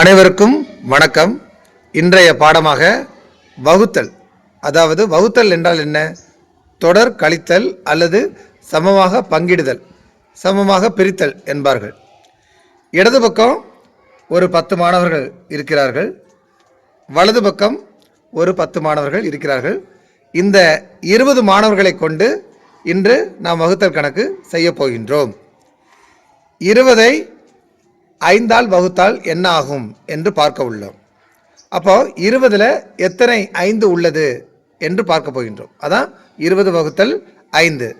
அனைவருக்கும் வணக்கம். இன்றைய பாடமாக வகுத்தல். அதாவது வகுத்தல் என்றால் என்ன? தொடர் கழித்தல் அல்லது சமமாக பங்கிடுதல் சமமாக பிரித்தல் என்பார்கள். இடது பக்கம் ஒரு பத்து மாணவர்கள் இருக்கிறார்கள். வலது பக்கம் ஒரு பத்து மாணவர்கள் இருக்கிறார்கள். இந்த இருபது மாணவர்களை கொண்டு இன்று நாம் வகுத்தல் கணக்கு செய்ய போகின்றோம். இருபதை ஐந்தால் வகுத்தால் என்ன ஆகும் என்று பார்க்க உள்ளோம். அப்போ இருபதில் எத்தனை ஐந்து உள்ளது என்று பார்க்க போகின்றோம். அதான் இருபது வகுத்தல் ஐந்து.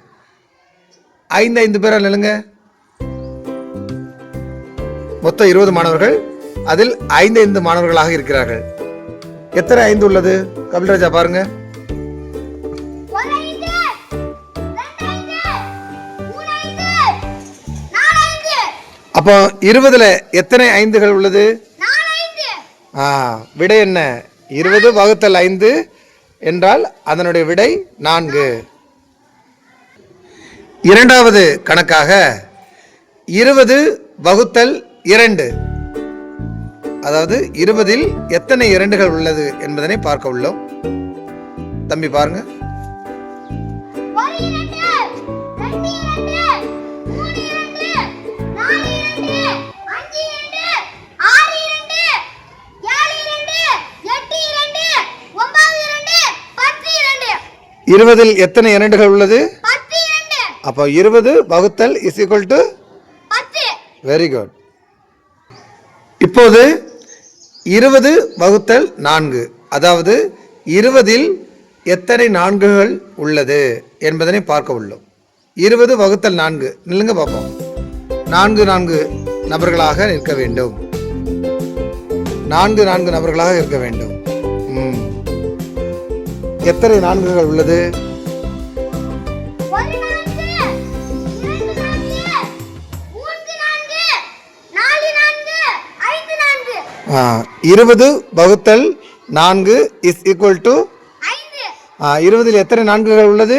ஐந்து ஐந்து பேரால் நிலுங்க மொத்தம் இருபது மாணவர்கள் அதில் ஐந்து ஐந்து மாணவர்களாக இருக்கிறார்கள். எத்தனை ஐந்து உள்ளது? கபில்ராஜா பாருங்கள் அப்போ இருபதுல எத்தனை ஐந்துகள் உள்ளது. ஆ விடை என்ன? இருபது வகுத்தல் ஐந்து என்றால் அதனுடைய விடை நான்கு. இரண்டாவது கணக்காக இருபது வகுத்தல் இரண்டு. அதாவது இருபதில் எத்தனை இரண்டுகள் உள்ளது என்பதனை பார்க்க உள்ளோம். தம்பி பாருங்க. இருபதில் எத்தனை இரண்டுகள் உள்ளது? அப்போ இருபது வகுத்தல் is equal to. Very good இப்போது இருபது வகுத்தல் நான்கு. அதாவது இருபதில் எத்தனை நான்குகள் உள்ளது என்பதனை பார்க்க உள்ளோம். இருபது வகுத்தல் நான்கு. நில்லுங்க பார்ப்போம். நான்கு நான்கு நபர்களாக நிற்க வேண்டும். நான்கு நான்கு நபர்களாக இருக்க வேண்டும். ம். எத்தனை நான்குகள் உள்ளது? இருபது வகுத்தல் நான்கு இஸ் ஈக்குவல் டு இருபதில் எத்தனை நான்குகள் உள்ளது?